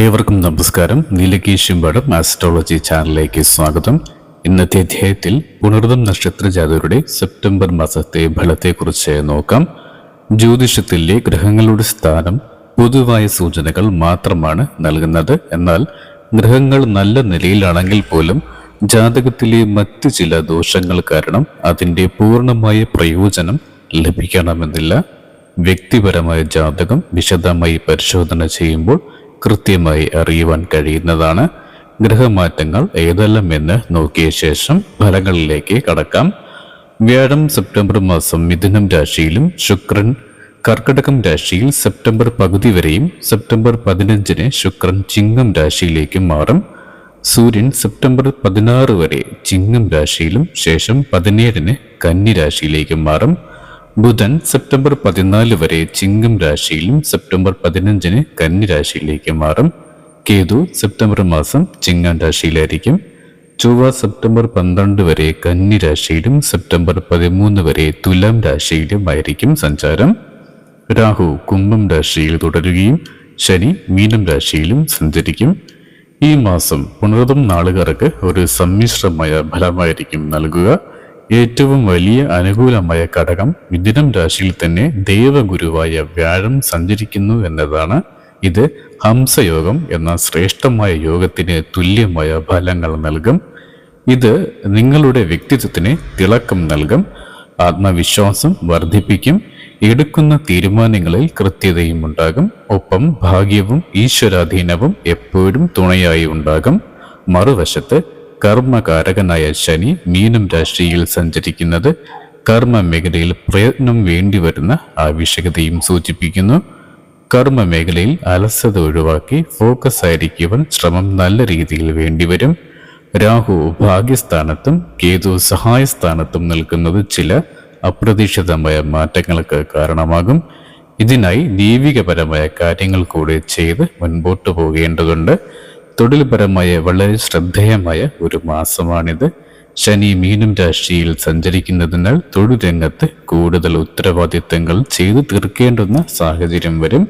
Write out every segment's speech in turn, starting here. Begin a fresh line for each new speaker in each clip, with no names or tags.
ഏവർക്കും നമസ്കാരം. നീലകേശിമ്പാടം ആസ്ട്രോളജി ചാനലിലേക്ക് സ്വാഗതം. ഇന്നത്തെ അധ്യായത്തിൽ പുണർദം നക്ഷത്ര ജാതകരുടെ സെപ്റ്റംബർ മാസത്തെ ഫലത്തെക്കുറിച്ച് നോക്കാം. ജ്യോതിഷത്തിലെ ഗ്രഹങ്ങളുടെ സ്ഥാനം പൊതുവായ സൂചനകൾ മാത്രമാണ് നൽകുന്നത്. എന്നാൽ ഗ്രഹങ്ങൾ നല്ല നിലയിലാണെങ്കിൽ പോലും ജാതകത്തിലെ മറ്റ് ചില ദോഷങ്ങൾ കാരണം അതിന്റെ പൂർണമായ പ്രയോജനം ലഭിക്കണമെന്നില്ല. വ്യക്തിപരമായ ജാതകം വിശദമായി പരിശോധന ചെയ്യുമ്പോൾ കൃത്യമായി അറിയുവാൻ കഴിയുന്നതാണ്. ഗ്രഹമാറ്റങ്ങൾ ഏതെല്ലാം എന്ന് നോക്കിയ ശേഷം ഫലങ്ങളിലേക്ക് കടക്കാം. വ്യാഴം സെപ്റ്റംബർ മാസം മിഥുനം രാശിയിലും ശുക്രൻ കർക്കടകം രാശിയിൽ സെപ്റ്റംബർ പകുതി വരെയും സെപ്റ്റംബർ പതിനഞ്ചിന് ശുക്രൻ ചിങ്ങം രാശിയിലേക്കും മാറും. സൂര്യൻ സെപ്റ്റംബർ പതിനാറ് വരെ ചിങ്ങം രാശിയിലും ശേഷം പതിനേഴിന് കന്നി രാശിയിലേക്കും മാറും. ബുധൻ സെപ്റ്റംബർ പതിനാല് വരെ ചിങ്ങം രാശിയിലും സെപ്റ്റംബർ പതിനഞ്ചിന് കന്നിരാശിയിലേക്ക് മാറും. കേതു സെപ്റ്റംബർ മാസം ചിങ്ങം രാശിയിലായിരിക്കും. ചൊവ്വ സെപ്റ്റംബർ പന്ത്രണ്ട് വരെ കന്നിരാശിയിലും സെപ്റ്റംബർ പതിമൂന്ന് വരെ തുലാം രാശിയിലുമായിരിക്കും സഞ്ചാരം. രാഹു കുംഭം രാശിയിൽ തുടരുകയും ശനി മീനം രാശിയിലും സഞ്ചരിക്കും. ഈ മാസം പുണർതും നാളുകാർക്ക് ഒരു സമ്മിശ്രമായ ഫലമായിരിക്കും നൽകുക. ഏറ്റവും വലിയ അനുകൂലമായ ഘടകം മിഥുനം രാശിയിൽ തന്നെ ദേവഗുരുവായ വ്യാഴം സഞ്ചരിക്കുന്നു എന്നതാണ്. ഇത് ഹംസയോഗം എന്ന ശ്രേഷ്ഠമായ യോഗത്തിന് തുല്യമായ ഫലങ്ങൾ നൽകും. ഇത് നിങ്ങളുടെ വ്യക്തിത്വത്തിന് തിളക്കം നൽകും ആത്മവിശ്വാസം വർദ്ധിപ്പിക്കും എടുക്കുന്ന തീരുമാനങ്ങളിൽ കൃത്യതയും ഉണ്ടാകും ഒപ്പം ഭാഗ്യവും ഈശ്വരാധീനവും എപ്പോഴും തുണയായി ഉണ്ടാകും. മറുവശത്ത് കർമ്മകാരകനായ ശനി മീനം രാശിയിൽ സഞ്ചരിക്കുന്നത് കർമ്മ മേഖലയിൽ പ്രയത്നം വേണ്ടിവരുന്ന ആവശ്യകതയും സൂചിപ്പിക്കുന്നു. കർമ്മ മേഖലയിൽ അലസത ഒഴിവാക്കി ഫോക്കസ് ആയിരിക്കുവാൻ ശ്രമം നല്ല രീതിയിൽ വേണ്ടിവരും രാഹു ഭാഗ്യസ്ഥാനത്തും കേതു സഹായസ്ഥാനത്തും നിൽക്കുന്നത് ചില അപ്രതീക്ഷിതമായ മാറ്റങ്ങൾക്ക് കാരണമാകും. ഇതിനായി ദൈവികപരമായ കാര്യങ്ങൾ കൂടി ചെയ്ത് മുൻപോട്ട് പോകേണ്ടതുണ്ട്. തൊഴിൽപരമായ വളരെ ശ്രദ്ധേയമായ ഒരു മാസമാണിത്. ശനി മീനം രാശിയിൽ സഞ്ചരിക്കുന്നതിനാൽ തൊഴിൽ രംഗത്ത് കൂടുതൽ ഉത്തരവാദിത്തങ്ങൾ ചെയ്തു തീർക്കേണ്ടുന്ന സാഹചര്യം വരും.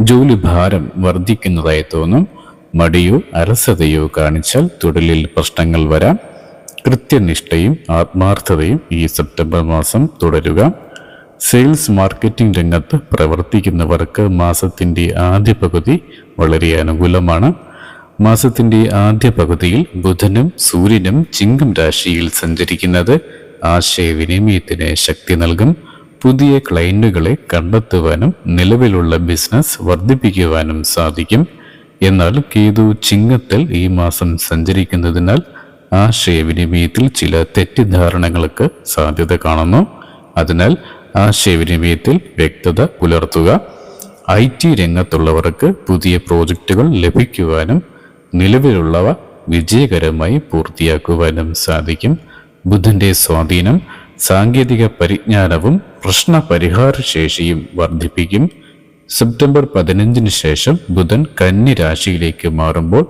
ജോലി ഭാരം വർദ്ധിക്കുന്നതായി തോന്നും. മടിയോ അലസതയോ കാണിച്ചാൽ തൊഴിലിൽ പ്രശ്നങ്ങൾ വരാം. കൃത്യനിഷ്ഠയും ആത്മാർത്ഥതയും ഈ സെപ്റ്റംബർ മാസം തുടരുക. സെയിൽസ് മാർക്കറ്റിംഗ് രംഗത്ത് പ്രവർത്തിക്കുന്നവർക്ക് മാസത്തിന്റെ ആദ്യ പകുതി വളരെ അനുകൂലമാണ്. മാസത്തിന്റെ ആദ്യ പകുതിയിൽ ബുധനും സൂര്യനും ചിങ്ങം രാശിയിൽ സഞ്ചരിക്കുന്നത് ആശയവിനിമയത്തിന് ശക്തി നൽകും. പുതിയ ക്ലയന്റുകളെ കണ്ടെത്തുവാനും നിലവിലുള്ള ബിസിനസ് വർദ്ധിപ്പിക്കുവാനും സാധിക്കും. എന്നാൽ കേതു ചിങ്ങത്തിൽ ഈ മാസം സഞ്ചരിക്കുന്നതിനാൽ ആശയവിനിമയത്തിൽ ചില തെറ്റിദ്ധാരണകൾക്ക് സാധ്യത കാണുന്നു. അതിനാൽ ആശയവിനിമയത്തിൽ വ്യക്തത പുലർത്തുക. ഐ ടി രംഗത്തുള്ളവർക്ക് പുതിയ പ്രോജക്റ്റുകൾ ലഭിക്കുവാനും നിലവിലുള്ളവ വിജയകരമായി പൂർത്തിയാക്കുവാനും സാധിക്കും. ബുധന്റെ സ്വാധീനം സാങ്കേതിക പരിജ്ഞാനവും പ്രശ്ന പരിഹാര ശേഷിയും വർദ്ധിപ്പിക്കും. സെപ്റ്റംബർ പതിനഞ്ചിന് ശേഷം ബുധൻ കന്നി രാശിയിലേക്ക് മാറുമ്പോൾ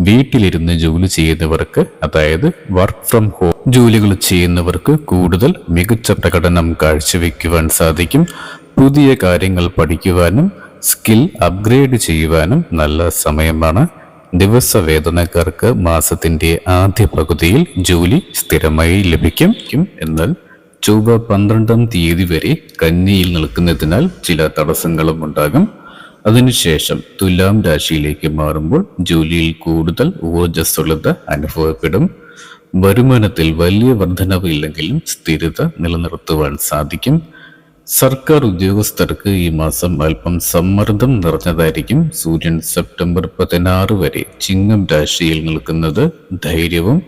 വീട്ടിലിരുന്ന് ജോലി ചെയ്യുന്നവർക്ക് അതായത് വർക്ക് ഫ്രം ഹോം ജോലികൾ ചെയ്യുന്നവർക്ക് കൂടുതൽ മികച്ച പ്രകടനം കാഴ്ചവെക്കുവാൻ സാധിക്കും. പുതിയ കാര്യങ്ങൾ പഠിക്കുവാനും സ്കിൽ അപ്ഗ്രേഡ് ചെയ്യുവാനും നല്ല സമയമാണ്. ദിവസവേതനക്കാർക്ക് മാസത്തിന്റെ ആദ്യ പകുതിയിൽ ജോലി സ്ഥിരമായി ലഭിക്കും. എന്നാൽ ചൊവ്വ പന്ത്രണ്ടാം തീയതി വരെ കന്നിയിൽ നിൽക്കുന്നതിനാൽ ചില തടസ്സങ്ങളും ഉണ്ടാകും. അതിനുശേഷം തുലാം രാശിയിലേക്ക് മാറുമ്പോൾ ജോലിയിൽ കൂടുതൽ ഊർജസ്വലത അനുഭവപ്പെടും. വരുമാനത്തിൽ വലിയ വർധനവ് ഇല്ലെങ്കിലും സ്ഥിരത നിലനിർത്തുവാൻ സാധിക്കും. സർക്കാർ ഉദ്യോഗസ്ഥർക്ക് ഈ മാസം അല്പം സമ്മർദ്ദം നിറഞ്ഞതായിരിക്കും സൂര്യൻ സെപ്റ്റംബർ പതിനാറ് വരെ ചിങ്ങം രാശിയിൽ നിൽക്കുന്നത് ധൈര്യവും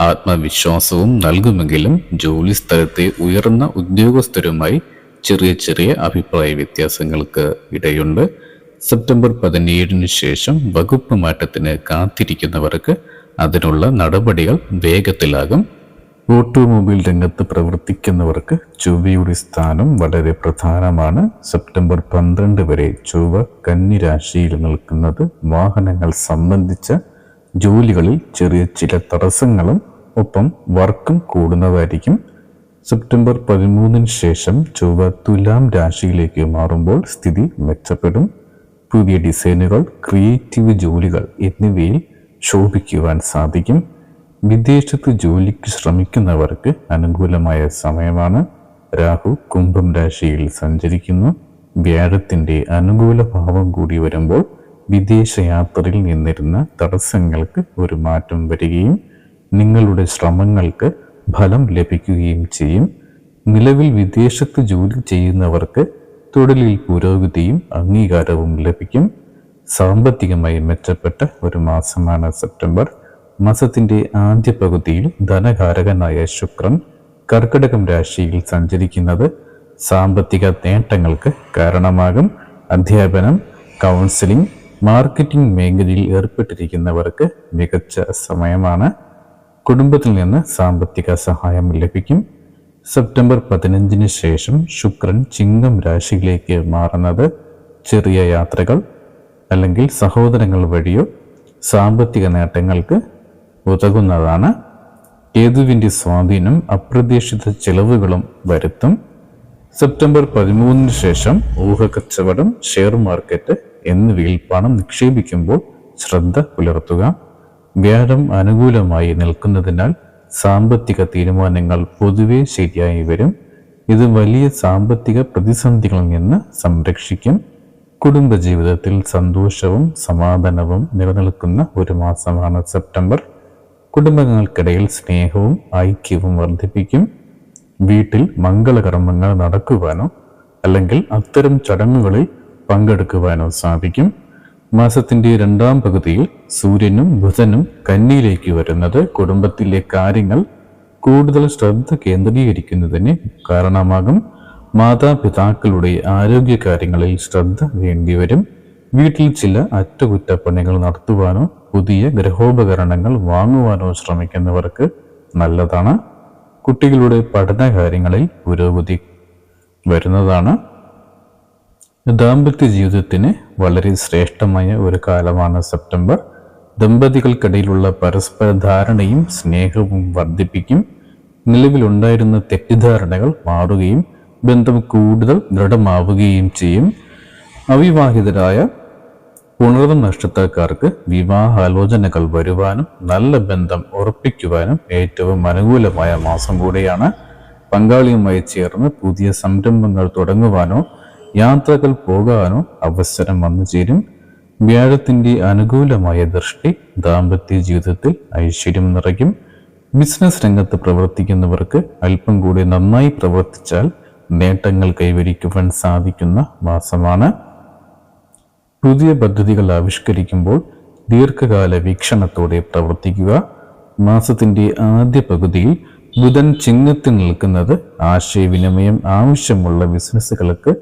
ആത്മവിശ്വാസവും നൽകുമെങ്കിലും ജോലി സ്ഥലത്തെ ഉയർന്ന ഉദ്യോഗസ്ഥരുമായി ചെറിയ ചെറിയ അഭിപ്രായ വ്യത്യാസങ്ങൾക്ക് ഇടയുണ്ട്. സെപ്റ്റംബർ പതിനേഴിന് ശേഷം വകുപ്പ് മാറ്റത്തിന് കാത്തിരിക്കുന്നവർക്ക് അതിനുള്ള നടപടികൾ വേഗത്തിലാകും. ഓട്ടോമൊബൈൽ രംഗത്ത് പ്രവർത്തിക്കുന്നവർക്ക് ചൊവ്വയുടെ സ്ഥാനം വളരെ പ്രധാനമാണ്. സെപ്റ്റംബർ പന്ത്രണ്ട് വരെ ചൊവ്വ കന്നി രാശിയിൽ നിൽക്കുന്നത് വാഹനങ്ങൾ സംബന്ധിച്ച ജോലികളിൽ ചെറിയ ചില തടസ്സങ്ങളും ഒപ്പം വർക്കും കൂടുന്നതായിരിക്കും. സെപ്റ്റംബർ പതിമൂന്നിന് ശേഷം ചൊവ്വ തുലാം രാശിയിലേക്ക് മാറുമ്പോൾ സ്ഥിതി മെച്ചപ്പെടും. പുതിയ ഡിസൈനുകൾ ക്രിയേറ്റീവ് ജോലികൾ എന്നിവയിൽ ശോഭിക്കുവാൻ സാധിക്കും. വിദേശത്ത് ജോലിക്ക് ശ്രമിക്കുന്നവർക്ക് അനുകൂലമായ സമയമാണ്. രാഹു കുംഭം രാശിയിൽ സഞ്ചരിക്കുന്നു. വ്യാഴത്തിന്റെ അനുകൂല ഭാവം കൂടി വരുമ്പോൾ വിദേശ യാത്രയിൽ നിന്നിരുന്ന തടസ്സങ്ങൾക്ക് ഒരു മാറ്റം വരികയും നിങ്ങളുടെ ശ്രമങ്ങൾക്ക് ഫലം ലഭിക്കുകയും ചെയ്യും. നിലവിൽ വിദേശത്ത് ജോലി ചെയ്യുന്നവർക്ക് തൊഴിലിൽ പുരോഗതിയും അംഗീകാരവും ലഭിക്കും. സാമ്പത്തികമായി മെച്ചപ്പെട്ട ഒരു മാസമാണ് സെപ്റ്റംബർ. മാസത്തിന്റെ ആദ്യ പകുതിയിൽ ധനകാരകനായ ശുക്രൻ കർക്കിടകം രാശിയിൽ സഞ്ചരിക്കുന്നത് സാമ്പത്തിക നേട്ടങ്ങൾക്ക് കാരണമാകും. അധ്യാപനം കൗൺസിലിംഗ് മാർക്കറ്റിംഗ് മേഖലയിൽ ഏർപ്പെട്ടിരിക്കുന്നവർക്ക് മികച്ച സമയമാണ്. കുടുംബത്തിൽ നിന്ന് സാമ്പത്തിക സഹായം ലഭിക്കും. സെപ്റ്റംബർ പതിനഞ്ചിന് ശേഷം ശുക്രൻ ചിങ്ങം രാശിയിലേക്ക് മാറുന്നത് ചെറിയ യാത്രകൾ അല്ലെങ്കിൽ സഹോദരങ്ങൾ വഴിയോ സാമ്പത്തിക നേട്ടങ്ങൾക്ക് ഉതകുന്നതാണ്. കേതുവിന്റെ സ്വാധീനം അപ്രതീക്ഷിത ചെലവുകളും വരുത്തും. സെപ്റ്റംബർ പതിമൂന്നിന് ശേഷം ഊഹക്കച്ചവടം ഷെയർ മാർക്കറ്റ് എന്നിവയിൽ പണം നിക്ഷേപിക്കുമ്പോൾ ശ്രദ്ധ പുലർത്തുക. വ്യാഴം അനുകൂലമായി നിൽക്കുന്നതിനാൽ സാമ്പത്തിക തീരുമാനങ്ങൾ പൊതുവെ ശരിയായി വരും. ഇത് വലിയ സാമ്പത്തിക പ്രതിസന്ധികളിൽ നിന്ന് സംരക്ഷിക്കും. കുടുംബജീവിതത്തിൽ സന്തോഷവും സമാധാനവും നിലനിൽക്കുന്ന ഒരു മാസമാണ് സെപ്റ്റംബർ. കുടുംബങ്ങൾക്കിടയിൽ സ്നേഹവും ഐക്യവും വർദ്ധിപ്പിക്കും. വീട്ടിൽ മംഗളകർമ്മങ്ങൾ നടക്കുവാനോ അല്ലെങ്കിൽ അത്തരം ചടങ്ങുകളിൽ പങ്കെടുക്കുവാനോ സാധിക്കും. മാസത്തിന്റെ രണ്ടാം പകുതിയിൽ സൂര്യനും ബുധനും കന്നിയിലേക്ക് വരുന്നത് കുടുംബത്തിലെ കാര്യങ്ങൾ കൂടുതൽ ശ്രദ്ധ കേന്ദ്രീകരിക്കുന്നതിന് കാരണമാകും. മാതാപിതാക്കളുടെ ആരോഗ്യ കാര്യങ്ങളിൽ ശ്രദ്ധ വേണ്ടിവരും. വീട്ടിൽ ചില അറ്റകുറ്റപ്പണികൾ നടത്തുവാനോ പുതിയ ഗ്രഹോപകരണങ്ങൾ വാങ്ങുവാനോ ശ്രമിക്കുന്നവർക്ക് നല്ലതാണ്. കുട്ടികളുടെ പഠന കാര്യങ്ങളിൽ പുരോഗതി വരുന്നതാണ്. ദാമ്പത്യ ജീവിതത്തിന് വളരെ ശ്രേഷ്ഠമായ ഒരു കാലമാണ് സെപ്റ്റംബർ. ദമ്പതികൾക്കിടയിലുള്ള പരസ്പര ധാരണയും സ്നേഹവും വർദ്ധിപ്പിക്കും. നിലവിലുണ്ടായിരുന്ന തെറ്റിദ്ധാരണകൾ മാറുകയും ബന്ധം കൂടുതൽ ദൃഢമാവുകയും ചെയ്യും. അവിവാഹിതരായ പുണർന്ന നക്ഷത്രക്കാർക്ക് വിവാഹാലോചനകൾ വരുവാനും നല്ല ബന്ധം ഉറപ്പിക്കുവാനും ഏറ്റവും അനുകൂലമായ മാസം കൂടിയാണ്. പങ്കാളിയുമായി ചേർന്ന് പുതിയ സംരംഭങ്ങൾ തുടങ്ങുവാനോ യാത്രകൾ പോകാനോ അവസരം വന്നു ചേരും. വ്യാഴത്തിന്റെ അനുകൂലമായ ദൃഷ്ടി ദാമ്പത്യ ജീവിതത്തിൽ ഐശ്വര്യം നിറയ്ക്കും. ബിസിനസ് രംഗത്ത് പ്രവർത്തിക്കുന്നവർക്ക് അല്പം കൂടി നന്നായി പ്രവർത്തിച്ചാൽ നേട്ടങ്ങൾ കൈവരിക്കുവാൻ സാധിക്കുന്ന മാസമാണ്. പുതിയ പദ്ധതികൾ ആവിഷ്കരിക്കുമ്പോൾ ദീർഘകാല വീക്ഷണത്തോടെ പ്രവർത്തിക്കുക. മാസത്തിന്റെ ആദ്യ പകുതിയിൽ ബുധൻ ചിങ്ങത്തിൽ നിൽക്കുന്നത് ആശയവിനിമയം ആവശ്യമുള്ള ബിസിനസ്സുകൾക്ക്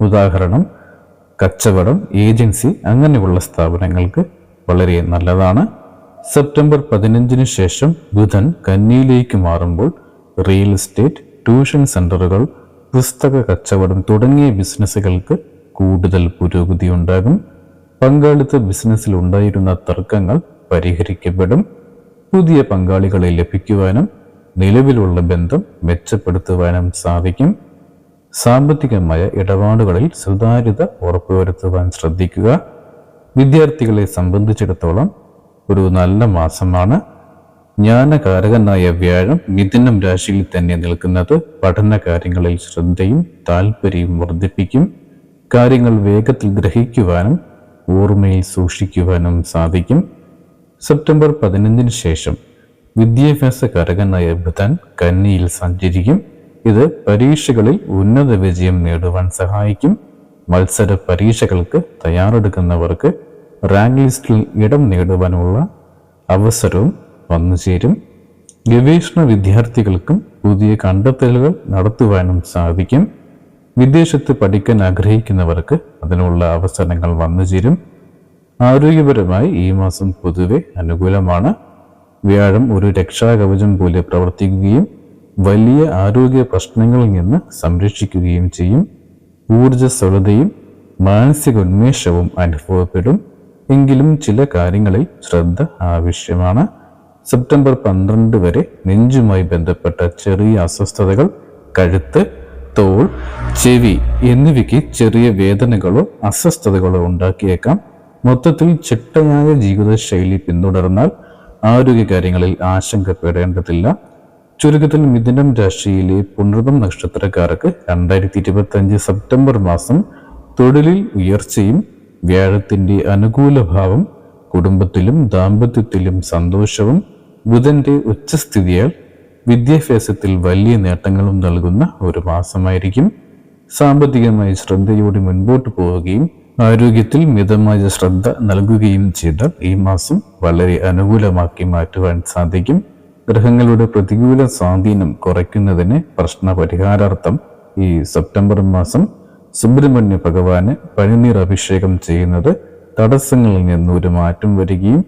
ഉദാഹരണം കച്ചവടം ഏജൻസി അങ്ങനെയുള്ള സ്ഥാപനങ്ങൾക്ക് വളരെ നല്ലതാണ്. സെപ്റ്റംബർ പതിനഞ്ചിന് ശേഷം ബുധൻ കന്നിയിലേക്ക് മാറുമ്പോൾ റിയൽ എസ്റ്റേറ്റ് ട്യൂഷൻ സെന്ററുകൾ പുസ്തക കച്ചവടം തുടങ്ങിയ ബിസിനസ്സുകൾക്ക് കൂടുതൽ പുരോഗതി ഉണ്ടാകും. പങ്കാളിത്ത ബിസിനസ്സിൽ ഉണ്ടായിരുന്ന തർക്കങ്ങൾ പരിഹരിക്കപ്പെടും. പുതിയ പങ്കാളികളെ ലഭിക്കുവാനും നിലവിലുള്ള ബന്ധം മെച്ചപ്പെടുത്തുവാനും സാധിക്കും. സാമ്പത്തികമായ ഇടപാടുകളിൽ സുതാര്യത ഉറപ്പുവരുത്തുവാൻ ശ്രദ്ധിക്കുക. വിദ്യാർത്ഥികളെ സംബന്ധിച്ചിടത്തോളം ഒരു നല്ല മാസമാണ്. ജ്ഞാനകാരകനായ വ്യാഴം മിഥുനം രാശിയിൽ തന്നെ നിൽക്കുന്നത് പഠന കാര്യങ്ങളിൽ ശ്രദ്ധയും താല്പര്യവും വർദ്ധിപ്പിക്കും. കാര്യങ്ങൾ വേഗത്തിൽ ഗ്രഹിക്കുവാനും ഓർമ്മയിൽ സൂക്ഷിക്കുവാനും സാധിക്കും. സെപ്റ്റംബർ പതിനഞ്ചിന് ശേഷം വിദ്യാഭ്യാസ വിദ്യാഭ്യാസകാരകനായ ബുധൻ കന്നിയിൽ സഞ്ചരിക്കും. ഇത് പരീക്ഷകളിൽ ഉന്നത വിജയം നേടുവാൻ സഹായിക്കും. മത്സര പരീക്ഷകൾക്ക് തയ്യാറെടുക്കുന്നവർക്ക് റാങ്ക് ലിസ്റ്റിൽ ഇടം നേടുവാനുള്ള അവസരവും വന്നുചേരും ഗവേഷണ വിദ്യാർത്ഥികൾക്കും പുതിയ കണ്ടെത്തലുകൾ നടത്തുവാനും സാധിക്കും. വിദേശത്ത് പഠിക്കാൻ ആഗ്രഹിക്കുന്നവർക്ക് അതിനുള്ള അവസരങ്ങൾ വന്നു ചേരും. ആരോഗ്യപരമായി ഈ മാസം പൊതുവെ അനുകൂലമാണ്. വ്യാഴം ഒരു രക്ഷാകവചം പോലെ പ്രവർത്തിക്കുകയും വലിയ ആരോഗ്യ പ്രശ്നങ്ങളിൽ നിന്ന് സംരക്ഷിക്കുകയും ചെയ്യും. ഊർജസ്വലതയും മാനസിക ഉന്മേഷവും അനുഭവപ്പെടും. എങ്കിലും ചില കാര്യങ്ങളിൽ ശ്രദ്ധ ആവശ്യമാണ്. സെപ്റ്റംബർ പന്ത്രണ്ട് വരെ നെഞ്ചുമായി ബന്ധപ്പെട്ട ചെറിയ അസ്വസ്ഥതകൾ കഴുത്ത് തോൾ ചെവി എന്നിവയ്ക്ക് ചെറിയ വേദനകളോ അസ്വസ്ഥതകളോ ഉണ്ടാക്കിയേക്കാം. മൊത്തത്തിൽ ചിട്ടയായ ജീവിതശൈലി പിന്തുടർന്നാൽ ആരോഗ്യകാര്യങ്ങളിൽ ആശങ്കപ്പെടേണ്ടതില്ല. ചുരുക്കത്തിൽ മിഥുനം രാശിയിലെ പുണർതം നക്ഷത്രക്കാർക്ക് രണ്ടായിരത്തി ഇരുപത്തി അഞ്ച് സെപ്റ്റംബർ മാസം തൊഴിലിൽ ഉയർച്ചയും വ്യാഴത്തിന്റെ അനുകൂല ഭാവം കുടുംബത്തിലും ദാമ്പത്യത്തിലും സന്തോഷവും ബുധന്റെ ഉച്ചസ്ഥിതിയാൽ വിദ്യാഭ്യാസത്തിൽ വലിയ നേട്ടങ്ങളും നൽകുന്ന ഒരു മാസമായിരിക്കും. സാമ്പത്തികമായി ശ്രദ്ധയോടെ മുൻപോട്ട് പോവുകയും ആരോഗ്യത്തിൽ മിതമായ ശ്രദ്ധ നൽകുകയും ചെയ്താൽ ഈ മാസം വളരെ അനുകൂലമാക്കി മാറ്റുവാൻ സാധിക്കും. ഗ്രഹങ്ങളുടെ പ്രതികൂല സ്വാധീനം കുറയ്ക്കുന്നതിന് പ്രശ്ന പരിഹാരാർത്ഥം ഈ സെപ്റ്റംബർ മാസം സുബ്രഹ്മണ്യ ഭഗവാന് പനിനീർ അഭിഷേകം ചെയ്യുന്നത് തടസ്സങ്ങളിൽ നിന്ന് ഒരു മാറ്റം വരികയും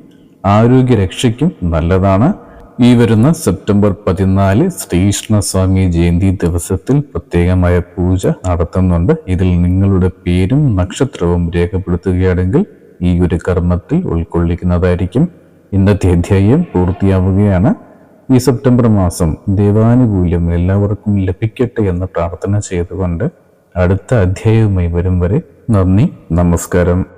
ആരോഗ്യരക്ഷയ്ക്കും നല്ലതാണ്. ഈ വരുന്ന സെപ്റ്റംബർ പതിനാല് ശ്രീകൃഷ്ണസ്വാമി ജയന്തി ദിവസത്തിൽ പ്രത്യേകമായ പൂജ നടത്തുന്നുണ്ട്. ഇതിൽ നിങ്ങളുടെ പേരും നക്ഷത്രവും രേഖപ്പെടുത്തുകയാണെങ്കിൽ ഈ ഒരു കർമ്മത്തിൽ ഉൾക്കൊള്ളിക്കുന്നതായിരിക്കും. ഇന്നത്തെ അധ്യായം പൂർത്തിയാവുകയാണ്. ഈ സെപ്റ്റംബർ മാസം ദൈവാനുകൂല്യം എല്ലാവർക്കും ലഭിക്കട്ടെ എന്ന് പ്രാർത്ഥന ചെയ്തുകൊണ്ട് അടുത്ത അധ്യായവുമായി വരും വരെ നന്ദി നമസ്കാരം.